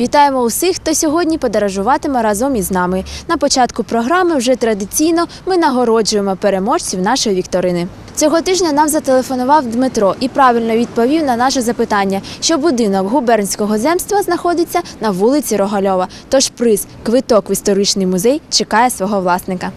Вітаємо усіх, хто сьогодні подорожуватиме разом із нами. На початку програми вже традиційно ми нагороджуємо переможців нашої вікторини. Цього тижня нам зателефонував Дмитро і правильно відповів на наше запитання, що будинок губернського земства знаходиться на вулиці Рогальова. Тож приз квиток в історичний музей чекає свого власника.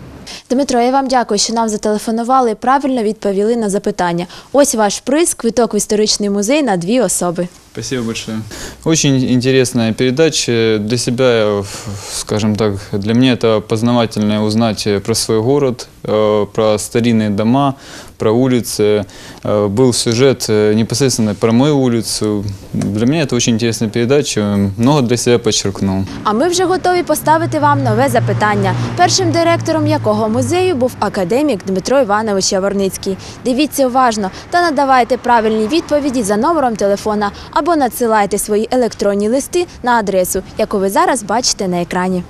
Дмитро, я вам дякую, що нам зателефонували і правильно відповіли на запитання. Ось ваш приз квиток в історичний музей на дві особи. Спасибо большое. Очень интересная передача. Для себя, э, скажем так, для меня это познавательно узнать э, про свой город, э, про старинные дома, про улицы. Э, Был сюжет э, непосредственно про мою улицу. Для меня это очень интересная передача. Много для себя подчеркнул. А ми вже готові поставити вам нове запитання, першим директором якого музею був академік Дмитро Іванович Яворницький. Дивіться уважно та надавайте правильні відповіді за номером телефона або надсилайте свої електронні листи на адресу, яку ви зараз бачите на екрані.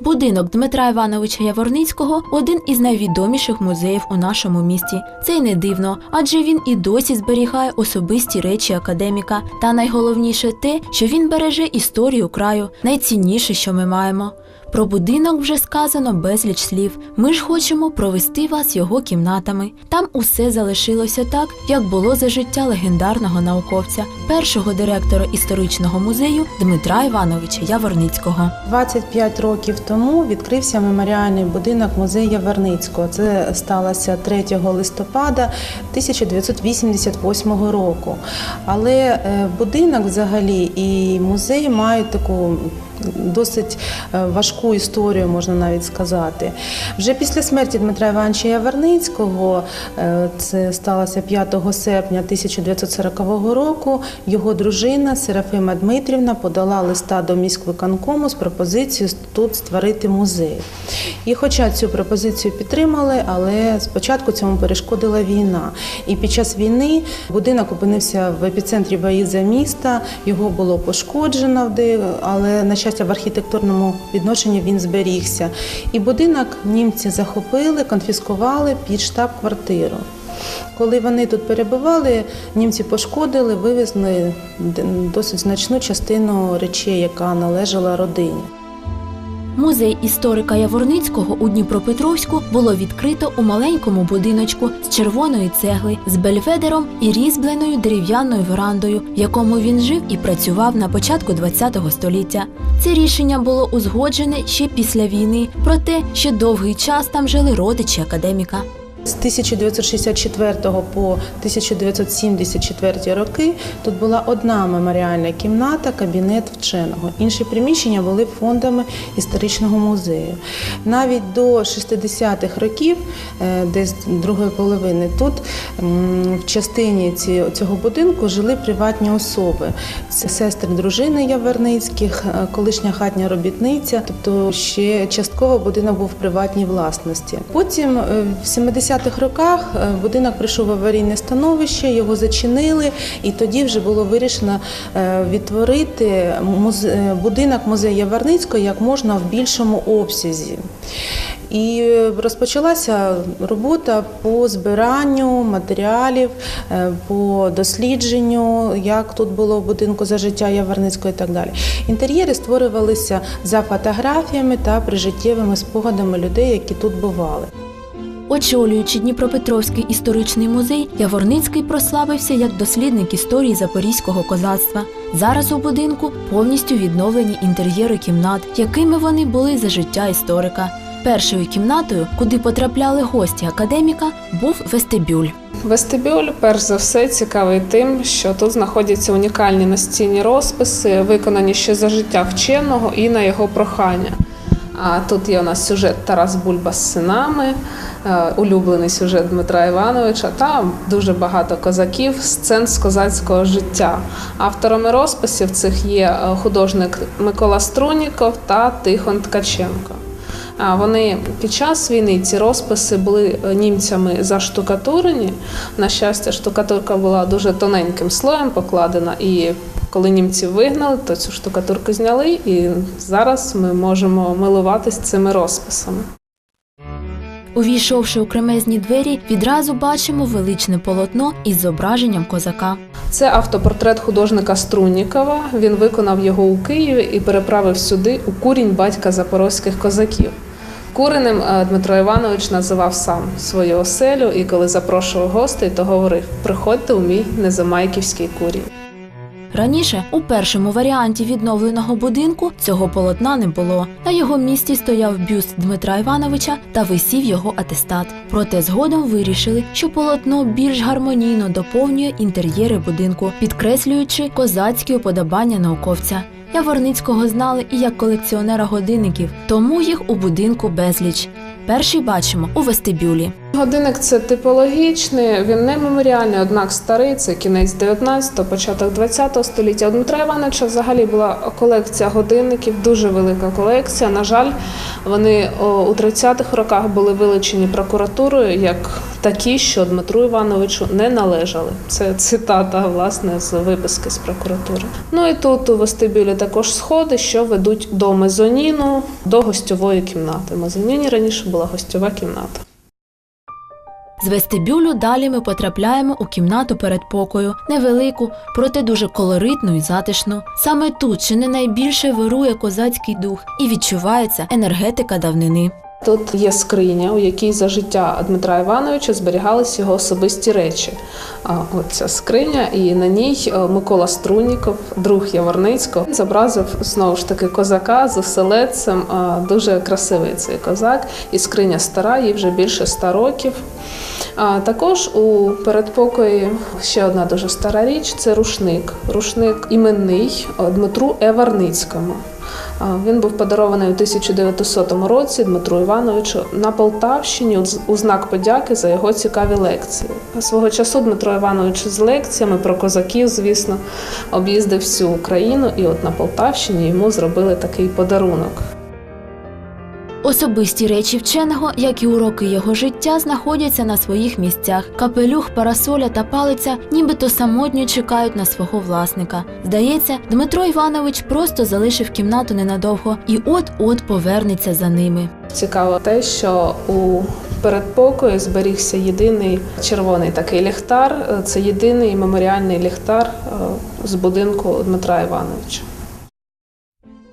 Будинок Дмитра Івановича Яворницького один із найвідоміших музеїв у нашому місті. Це й не дивно, адже він і досі зберігає особисті речі академіка. Та найголовніше те, що він береже історію краю, найцінніше, що ми маємо. Про будинок вже сказано безліч слів. Ми ж хочемо провести вас його кімнатами. Там усе залишилося так, як було за життя легендарного науковця, першого директора історичного музею Дмитра Івановича Яворницького. 25 років тому відкрився меморіальний будинок музею Яворницького. Це сталося 3 листопада 1988 року. Але е, будинок взагалі і музей мають таку досить е, важку історію, можна навіть сказати. Вже після смерті Дмитра Івановича Яворницького, е, це сталося 5 серпня 1940 року, його дружина Серафима Дмитрівна подала листа до міськвиконкому з пропозицією тут створити музей. І хоча цю пропозицію підтримали, але спочатку цьому перешкодила війна. І під час війни будинок опинився в епіцентрі боїв за міста, його було пошкоджено, але на щастя в архітектурному відношенні він зберігся. І будинок німці захопили, конфіскували під штаб-квартиру. Коли вони тут перебували, німці пошкодили, вивезли досить значну частину речей, яка належала родині. Музей історика Яворницького у Дніпропетровську було відкрито у маленькому будиночку з червоної цегли, з бельведером і різьбленою дерев'яною верандою, в якому він жив і працював на початку ХХ століття. Це рішення було узгоджене ще після війни, проте ще довгий час там жили родичі академіка. З 1964 по 1974 роки тут була одна меморіальна кімната, кабінет вченого. Інші приміщення були фондами історичного музею. Навіть до 60-х років, е, десь другої половини, тут в частині цього будинку жили приватні особи. Це сестри дружини Яверницьких, е, колишня хатня робітниця, тобто ще частково будинок був в приватній власності. Потім е, в 70-х роках е, будинок прийшов в аварійне становище, його зачинили, і тоді вже було вирішено е, відтворити е, будинок музею Яворницького як можна в більшому обсязі. І розпочалася робота по збиранню матеріалів, по дослідженню, як тут було в будинку за життя Яворницького і так далі. Інтер'єри створювалися за фотографіями та прижиттєвими спогадами людей, які тут бували. Очолюючи Дніпропетровський історичний музей, Яворницький прославився як дослідник історії запорізького козацтва. Зараз у будинку повністю відновлені інтер'єри кімнат, якими вони були за життя історика. Першою кімнатою, куди потрапляли гості академіка, був вестибюль. Вестибюль, перш за все, цікавий тим, що тут знаходяться унікальні настінні розписи, виконані ще за життя вченого і на його прохання. А тут є у нас сюжет Тарас Бульба з синами, е, улюблений сюжет Дмитра Івановича та дуже багато козаків, сцен з козацького життя. Авторами розписів цих є е, художник Микола Струніков та Тихон Ткаченко. Вони під час війни ці розписи були е, німцями заштукатурені. На щастя, штукатурка була дуже тоненьким слоєм покладена, і коли німці вигнали, то цю штукатурку зняли, і зараз ми можемо милуватись цими розписами. Увійшовши у кремезні двері, відразу бачимо величне полотно із зображенням козака. Це автопортрет художника Струннікова. Він виконав його у Києві і переправив сюди у курінь батька запорозьких козаків. Куреним е, Дмитро Іванович називав сам свою оселю, і коли запрошував гостей, то говорив: приходьте у мій незамайківський курінь. Раніше у першому варіанті відновленого будинку цього полотна не було. На його місці стояв бюст Дмитра Івановича та висів його атестат. Проте згодом вирішили, що полотно більш гармонійно доповнює інтер'єри будинку, підкреслюючи козацькі уподобання науковця. Яворницького знали і як колекціонера годинників, тому їх у будинку безліч. Перший бачимо у вестибюлі. Годинник це типологічний, він не меморіальний, однак старий, це кінець 19-го, початок 20-го століття. У Дмитра Івановича взагалі була колекція годинників, дуже велика колекція. На жаль, вони у 30-х роках були вилучені прокуратурою як такі, що Дмитру Івановичу не належали. Це цитата власне з виписки з прокуратури. Ну і тут у вестибюлі також сходи, що ведуть до мезоніну, до гостьової кімнати. Мезоніні раніше була гостьова кімната. З вестибюлю далі ми потрапляємо у кімнату передпокою, невелику, проте дуже колоритну і затишну. Саме тут чи не найбільше вирує козацький дух і відчувається енергетика давнини. Тут є скриня, у якій за життя Дмитра Івановича зберігались його особисті речі. А, От ця скриня, і на ній е, Микола Струнніков, друг Яворницького, зобразив знову ж таки козака з оселедцем. Дуже красивий цей козак, і скриня стара, їй вже більше ста років. А також у передпокої ще одна дуже стара річ це рушник. Рушник іменний е, Дмитру Еварницькому. Він був подарований у 1900 році Дмитру Івановичу на Полтавщині у знак подяки за його цікаві лекції. Свого часу Дмитро Іванович з лекціями про козаків, звісно, об'їздив всю Україну, і от на Полтавщині йому зробили такий подарунок. Особисті речі вченого, як і уроки його життя, знаходяться на своїх місцях. Капелюх, парасоля та палиця нібито самотньо чекають на свого власника. Здається, Дмитро Іванович просто залишив кімнату ненадовго і от-от повернеться за ними. Цікаво те, що у передпокої зберігся єдиний червоний такий ліхтар. Це єдиний меморіальний ліхтар е, з будинку Дмитра Івановича.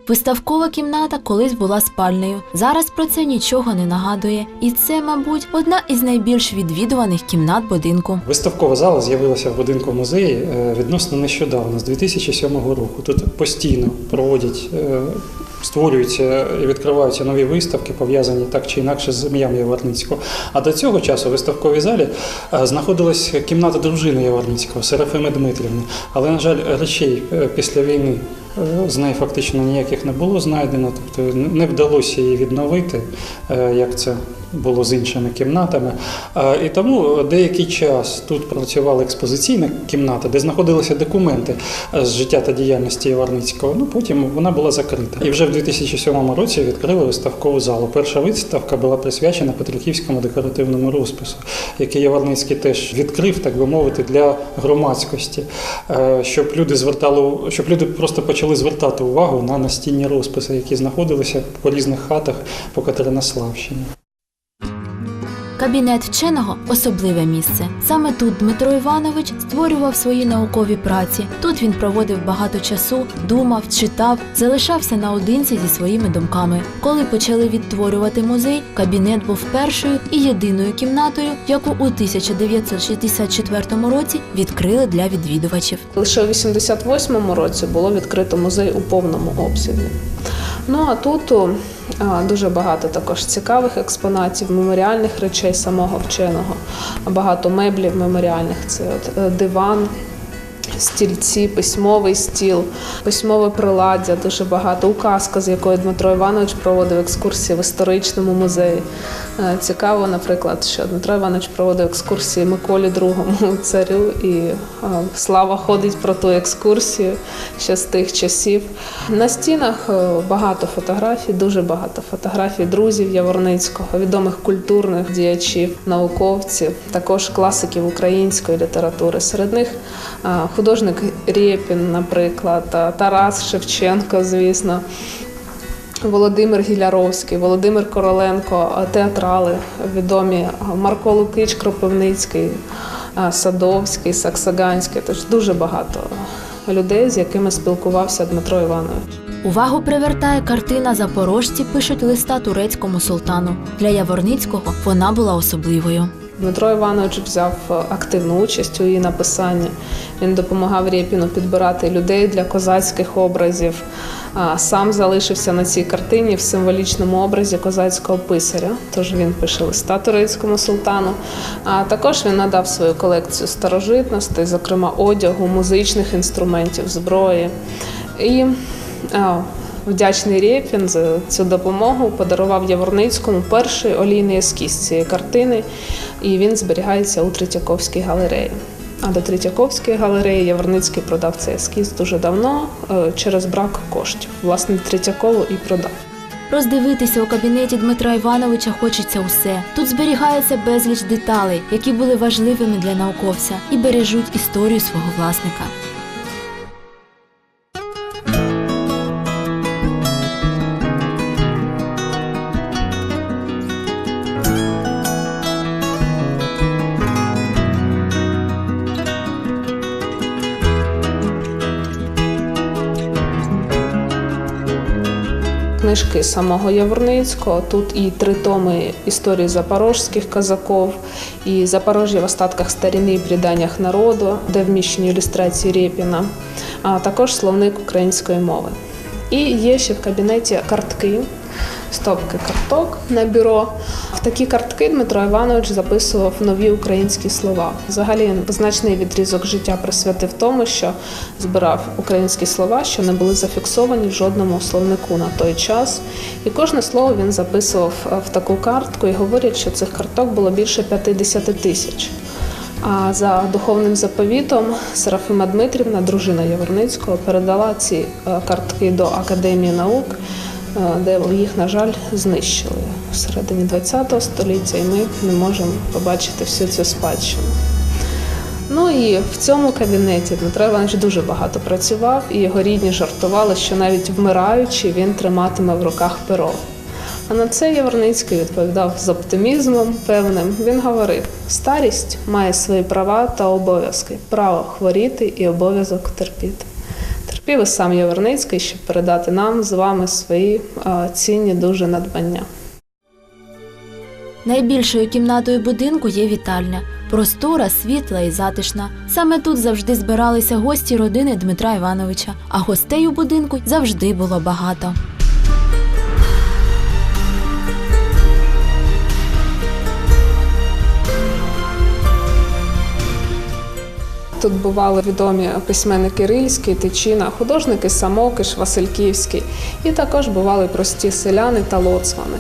Виставкова кімната колись була спальнею. Зараз про це нічого не нагадує, і це, мабуть, одна із найбільш відвідуваних кімнат будинку. Виставкова зала з'явилася в будинку музеї е, відносно нещодавно, з 2007 року. Тут постійно проводять, е, створюються і відкриваються нові виставки, пов'язані так чи інакше з ім'ям Яворницького. А до цього часу в виставковій залі е, знаходилась кімната дружини Яворницького, Серафими Дмитрівни. Але, на жаль, речей після війни. Е, З неї фактично ніяких не було знайдено, тобто не вдалося її відновити, е, як це було з іншими кімнатами. Е, І тому деякий час тут працювала експозиційна кімната, де знаходилися документи е, з життя та діяльності Іварницького. Ну потім вона була закрита. І вже в 2007 році відкрили виставкову залу. Перша виставка була присвячена Петриківському декоративному розпису, який Яворницький теж відкрив, так би мовити, для громадськості, е, щоб люди звертали, щоб люди просто почали звертати увагу на настінні розписи, які знаходилися по різних хатах по Катеринославщині. Кабінет вченого особливе місце. Саме тут Дмитро Іванович створював свої наукові праці. Тут він проводив багато часу, думав, читав, залишався наодинці зі своїми думками. Коли почали відтворювати музей, кабінет був першою і єдиною кімнатою, яку у 1964 році відкрили для відвідувачів. Лише у 88-му році було відкрито музей у повному обсязі. Ну а тут дуже багато також цікавих експонатів, меморіальних речей самого вченого, багато меблів меморіальних. Це от е, диван. Стільці, письмовий стіл, письмове приладдя, дуже багато. Указка, з якою Дмитро Іванович проводив екскурсії в історичному музеї. Е, Цікаво, наприклад, що Дмитро Іванович проводив екскурсії Миколі II царю, і е, слава ходить про ту екскурсію ще з тих часів. На стінах е, багато фотографій, дуже багато фотографій друзів Яворницького, відомих культурних діячів, науковців, також класиків української літератури. Серед них художник Рєпін, наприклад, Тарас Шевченко, звісно. Володимир Гіляровський, Володимир Короленко, театрали відомі Марко Лукич, Кропивницький, Садовський, Саксаганський. Тож дуже багато людей, з якими спілкувався Дмитро Іванович. Увагу привертає картина Запорожці пишуть листа турецькому султану. Для Яворницького вона була особливою. Дмитро Іванович взяв е, активну участь у її написанні. Він допомагав Рєпіну підбирати людей для козацьких образів. Сам залишився на цій картині в символічному образі козацького писаря. Тож він пише листа турецькому султану. А також він надав свою колекцію старожитностей, зокрема одягу, музичних інструментів, зброї. І Вдячний Рєпін за цю допомогу подарував Яворницькому перший олійний ескіз цієї картини, і він зберігається у Третьяковській галереї. А до Третьяковської галереї Яворницький продав цей ескіз дуже давно е, через брак коштів. Власне, Третьякову і продав. Роздивитися у кабінеті Дмитра Івановича хочеться усе. Тут зберігається безліч деталей, які були важливими для науковця, і бережуть історію свого власника. Книжки самого Яворницького. Тут і три томи історії запорожських казаків, і Запорожжя в остатках старіни і приданнях народу, де вміщені ілюстрації Рєпіна, а також словник української мови. І є ще в кабінеті картки, стопки карток на бюро. Такі картки Дмитро Іванович записував нові українські слова. Взагалі значний відрізок життя присвятив тому, що збирав українські слова, що не були зафіксовані в жодному словнику на той час. І кожне слово він записував е, в таку картку, і говорять, що цих карток було більше 50 тисяч. А за духовним заповітом Серафима Дмитрівна, дружина Яворницького, передала ці е, картки до Академії наук, е, де їх, на жаль, знищили всередині ХХ століття, і ми не можемо побачити всю цю спадщину. Ну і в цьому кабінеті Дмитро Іванович дуже багато працював, і його рідні жартували, що навіть вмираючи він триматиме в руках перо. А на це Яворницький відповідав з оптимізмом певним. Він говорив: старість має свої права та обов'язки, право хворіти і обов'язок терпіти. Терпів і сам Яворницький, щоб передати нам з вами свої цінні дуже надбання. Найбільшою кімнатою будинку є вітальня. Простора, світла і затишна. Саме тут завжди збиралися гості родини Дмитра Івановича, а гостей у будинку завжди було багато. Тут бували відомі письменники Рильський, Тичина, художники Самокиш, Васильківський, і також бували прості селяни та лоцмани.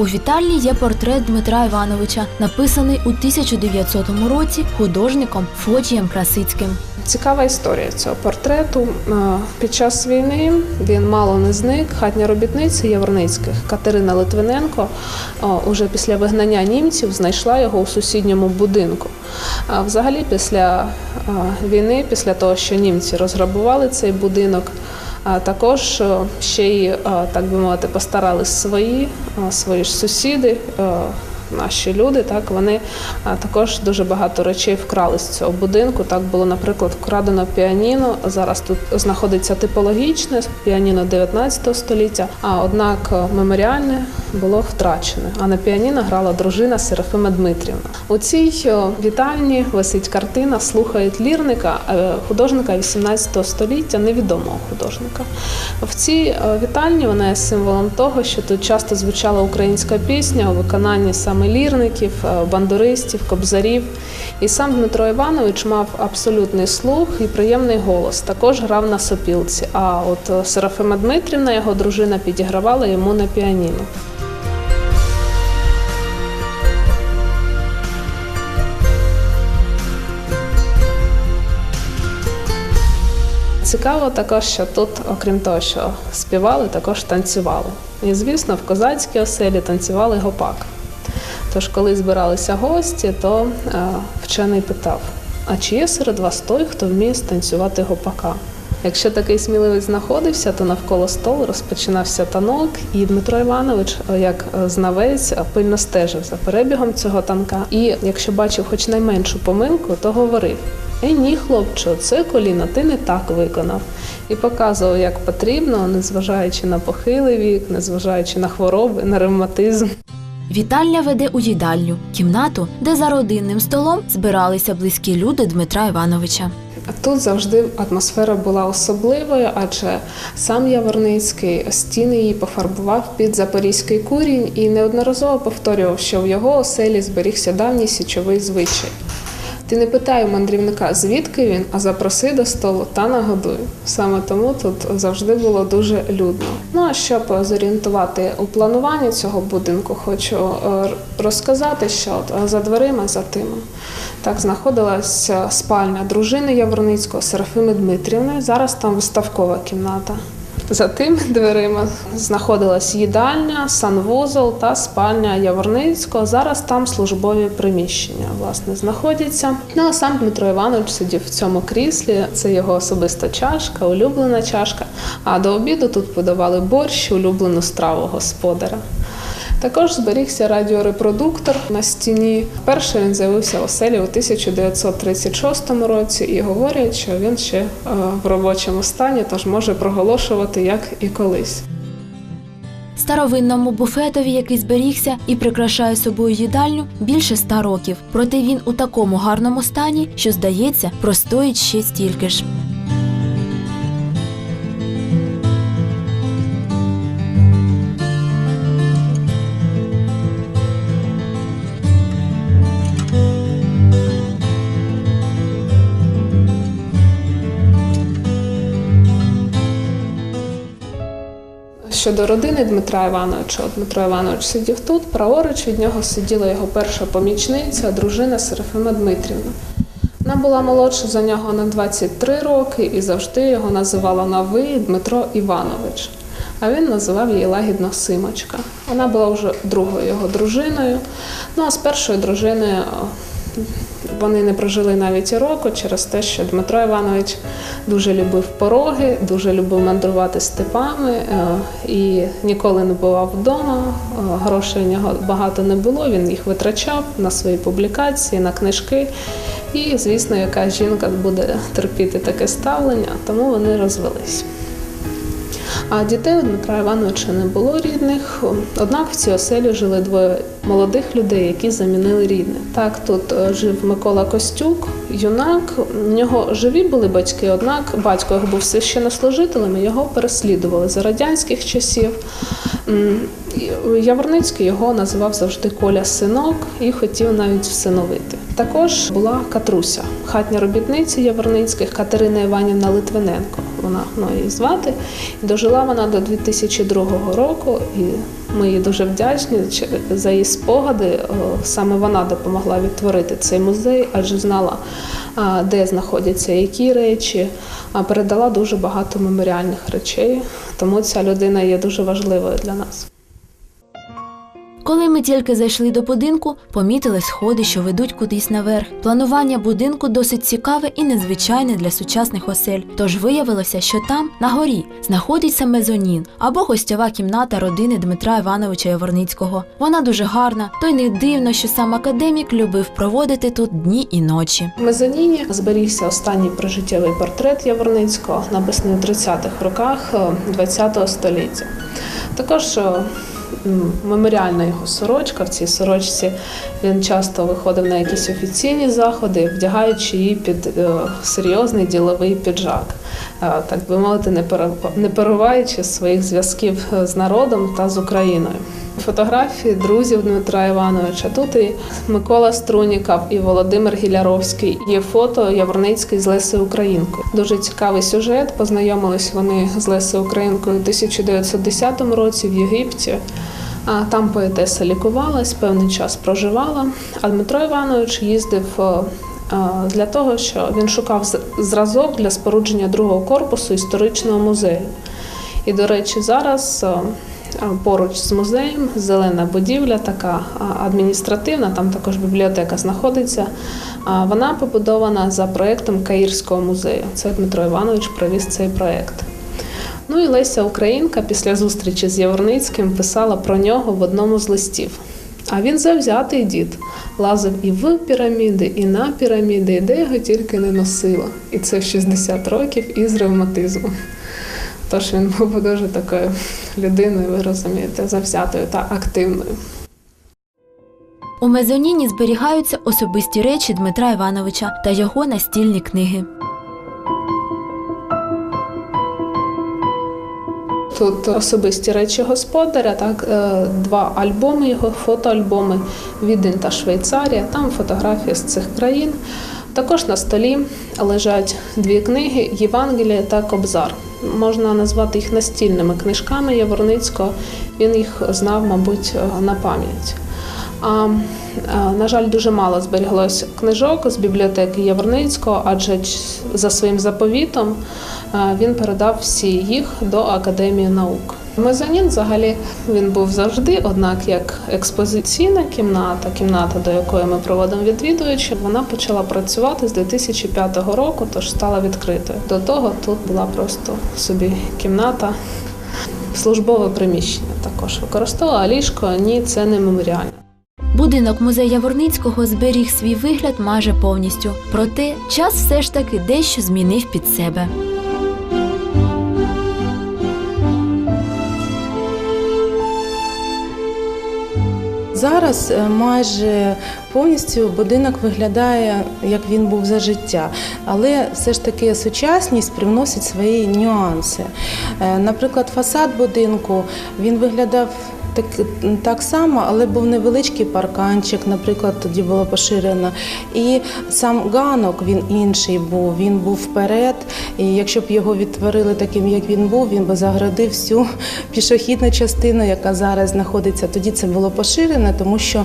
У вітальні є портрет Дмитра Івановича, написаний у 1900 році художником Фотієм Красицьким. Цікава історія цього портрету. Е, Під час війни він мало не зник. Хатня робітниця Яворницьких Катерина Литвиненко е, уже після вигнання німців знайшла його у сусідньому будинку. А взагалі, після е, війни, після того, що німці розграбували цей будинок, а також е, ще й, е, так би мовити, постарались свої, е, свої ж сусіди. Наші люди, так вони е, також дуже багато речей вкрали з цього будинку. Так було, наприклад, вкрадено піаніно. Зараз тут знаходиться типологічне піаніно 19 століття. А однак е, меморіальне було втрачене. А на піаніно грала дружина Серафима Дмитрівна. У цій е, вітальні висить картина Слухають лірника художника 18 століття, невідомого художника. В цій вітальні вона є символом того, що тут часто звучала українська пісня у виконанні саме лірників, е, бандуристів, кобзарів. І сам Дмитро Іванович мав абсолютний слух і приємний голос. Також грав на сопілці. А от е, Серафима Дмитрівна, його дружина, підігравала йому на піаніно. Цікаво також, що тут, окрім того, що співали, також танцювали. І, звісно, в козацькій оселі танцювали гопак. Тож, коли збиралися гості, то е, вчений питав: а чи є серед вас той, хто вміє станцювати гопака? Якщо такий сміливець знаходився, то навколо столу розпочинався танок, і Дмитро Іванович, е, як е, знавець, пильно стежив за перебігом цього танка. І якщо бачив хоч найменшу помилку, то говорив: Е, ні, хлопче, це коліно ти не так виконав. І показував, як потрібно, незважаючи на похилий вік, незважаючи на хвороби, на ревматизм. Вітальня веде у їдальню, кімнату, де за родинним столом збиралися близькі люди Дмитра Івановича. Тут завжди атмосфера була особливою, адже сам Яворницький стіни її пофарбував під запорізький курінь і неодноразово повторював, що в його оселі зберігся давній січовий звичай. Ти не питай у мандрівника, звідки він, а запроси до столу та нагодуй. Саме тому тут завжди було дуже людно. Ну а щоб зорієнтувати у плануванні цього будинку, хочу е, розказати, що за дверима, за тими, так знаходилася спальня дружини Яворницького Серафими Дмитрівни. Зараз там виставкова кімната. За тими дверима знаходилась їдальня, санвузол та спальня Яворницького. Зараз там службові приміщення власне знаходяться. Ну а сам Дмитро Іванович сидів в цьому кріслі. Це його особиста чашка, улюблена чашка. А до обіду тут подавали борщ, улюблену страву господаря. Також зберігся радіорепродуктор на стіні. Вперше він з'явився в оселі у 1936 році і говорять, що він ще е, в робочому стані, тож може проголошувати як і колись. Старовинному буфетові, який зберігся і прикрашає собою їдальню, більше ста років. Проте він у такому гарному стані, що здається, простоїть ще стільки ж. Щодо родини Дмитра Івановича, Дмитро Іванович сидів тут, праворуч від нього сиділа його перша помічниця, дружина Серафима Дмитрівна. Вона була молодша за нього на 23 роки і завжди його називала на ви Дмитро Іванович. А він називав її лагідно Симочка. Вона була вже другою його дружиною. Ну а з першою дружиною вони не прожили навіть і року через те, що Дмитро Іванович дуже любив пороги, дуже любив мандрувати степами е, і ніколи не бував вдома. Е, Грошей у нього багато не було. Він їх витрачав на свої публікації, на книжки. І, звісно, яка жінка буде терпіти таке ставлення, тому вони розвелись. А дітей у Дмитра Івановича не було рідних. Однак в цій оселі жили двоє молодих людей, які замінили рідних. Так, тут е, жив Микола Костюк, юнак. У нього живі були батьки, однак батько його був священнослужителем, його переслідували за радянських часів. Яворницький його називав завжди Коля синок і хотів навіть всиновити. Також була Катруся, хатня робітниця Яворницьких Катерина Іванівна Литвиненко. Вона ну, її звати. Дожила вона до 2002 року, і ми їй дуже вдячні за її спогади. Саме вона допомогла відтворити цей музей, адже знала, де знаходяться які речі, передала дуже багато меморіальних речей. Тому ця людина є дуже важливою для нас. Коли ми тільки зайшли до будинку, помітили сходи, що ведуть кудись наверх. Планування будинку досить цікаве і незвичайне для сучасних осель. Тож виявилося, що там, на горі, знаходиться мезонін або гостьова кімната родини Дмитра Івановича Яворницького. Вона дуже гарна, то й не дивно, що сам академік любив проводити тут дні і ночі. В мезоніні зберігся останній прожиттєвий портрет Яворницького, написаний у 30-х роках ХХ століття. Також е, меморіальна його сорочка. В цій сорочці він часто виходив на якісь офіційні заходи, вдягаючи її під е, серйозний діловий піджак, так би мовити, не пере- перериваючи своїх зв'язків е, з народом та з Україною. Фотографії друзів Дмитра Івановича. Тут і Микола Струніков, і Володимир Гіляровський. Є фото Яворницький з Лесею Українкою. Дуже цікавий сюжет. Познайомились вони з Лесею Українкою у 1910 році в Єгипті. А там поетеса лікувалась, певний час проживала. А Дмитро Іванович їздив е, е, для того, що він шукав зразок для спорудження другого корпусу історичного музею. І, до речі, зараз поруч з музеєм, зелена будівля, така адміністративна, там також бібліотека знаходиться. Вона побудована за проєктом Каїрського музею. Це Дмитро Іванович провіз цей проєкт. Ну і Леся Українка після зустрічі з Яворницьким писала про нього в одному з листів. А він завзятий дід. Лазив і в піраміди, і на піраміди, і де його тільки не носило. І це в 60 років із ревматизмом. Тож він був дуже такою людиною, ви розумієте, завзятою та активною. У мезоніні зберігаються особисті речі Дмитра Івановича та його настільні книги. Тут особисті речі господаря, так, е, два альбоми його, фотоальбоми Відень та Швейцарія, там фотографії з цих країн. Також на столі лежать дві книги Євангелія та Кобзар. Можна назвати їх настільними книжками Яворницького. Він їх знав, мабуть, е, на пам'ять. А, на жаль, дуже мало зберіглося книжок з бібліотеки Яворницького, адже за своїм заповітом він передав всі їх до Академії наук. Мезонін взагалі він був завжди, однак як експозиційна кімната, кімната, до якої ми проводимо відвідувачів, вона почала працювати з 2005 року, тож стала відкритою. До того тут була просто собі кімната, службове приміщення також використовувала, ліжко ні, це не меморіальне. Будинок музею Яворницького зберіг свій вигляд майже повністю. Проте час все ж таки дещо змінив під себе. Зараз е, майже повністю будинок виглядає, як він був за життя, але все ж таки сучасність привносить свої нюанси. Е, Наприклад, фасад будинку він виглядав. Так, так само, але був невеличкий парканчик, наприклад, тоді було поширено. І сам ганок він інший був. Він був вперед. І якщо б його відтворили таким, як він був, він би заградив всю пішохідну частину, яка зараз знаходиться. Тоді це було поширено, тому що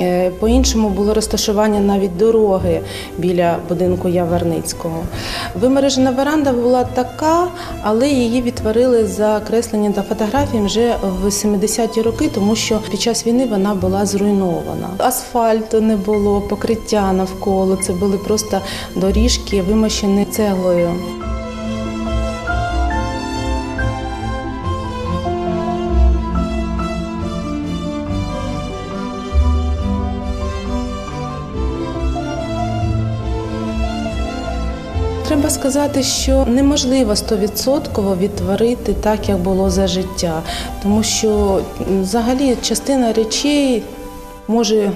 е, по-іншому було розташування навіть дороги біля будинку Яворницького. Вимережена веранда була така, але її відтворили за кресленням та фотографіям вже в 70-ті роки, тому що під час війни вона була зруйнована. Асфальту не було, покриття навколо. Це були просто доріжки, вимощені цеглою. Сказати, що неможливо стовідсотково відтворити так, як було за життя, тому що взагалі частина речей. Може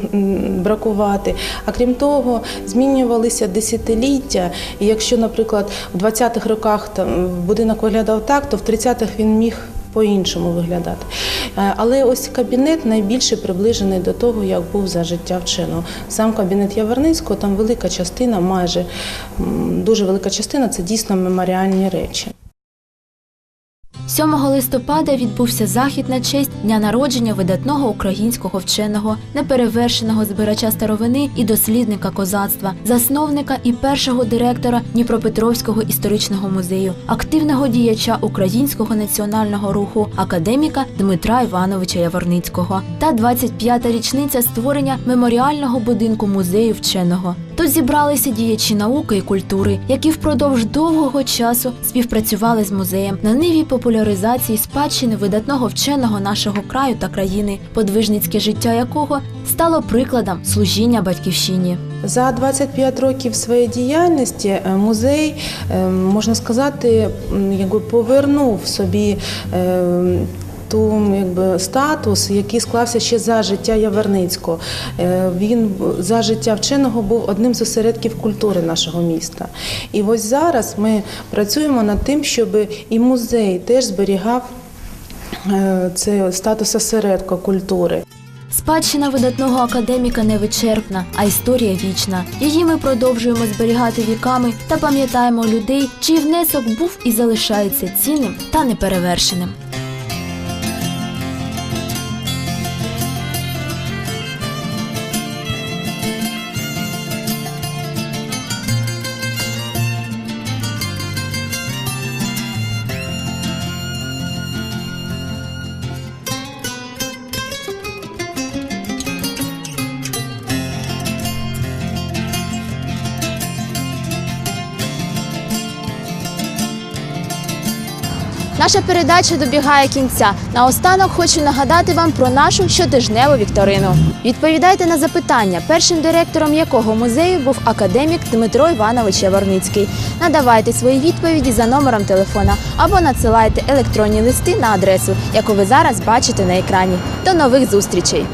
бракувати. А крім того, змінювалися десятиліття. І якщо, наприклад, в 20-х роках там будинок виглядав так, то в 30-х він міг по-іншому виглядати. Е, Але ось кабінет найбільше приближений до того, як був за життя вченого. Сам кабінет Яворницького, там велика частина, майже дуже велика частина це дійсно меморіальні речі. 7 листопада відбувся захід на честь дня народження видатного українського вченого, неперевершеного збирача старовини і дослідника козацтва, засновника і першого директора Дніпропетровського історичного музею, активного діяча українського національного руху, академіка Дмитра Івановича Яворницького та 25-та річниця створення меморіального будинку музею вченого. Тут зібралися діячі науки і культури, які впродовж довгого часу співпрацювали з музеєм на ниві популяризації спадщини видатного вченого нашого краю та країни, подвижницьке життя якого стало прикладом служіння батьківщині. За 25 років своєї діяльності е, музей, е, можна сказати, якби повернув собі. Ту якби статус, який склався ще за життя Яворницького. Е, Він за життя вченого був одним з осередків культури нашого міста. І ось зараз ми працюємо над тим, щоб і музей теж зберігав е, цей статус осередка культури. Спадщина видатного академіка невичерпна, а історія вічна. Її ми продовжуємо зберігати віками та пам'ятаємо людей, чий внесок був і залишається цінним та неперевершеним. Наша передача добігає кінця. Наостанок хочу нагадати вам про нашу щотижневу вікторину. Відповідайте на запитання, першим директором якого музею був академік Дмитро Іванович Яворницький. Надавайте свої відповіді за номером телефона або надсилайте електронні листи на адресу, яку ви зараз бачите на екрані. До нових зустрічей!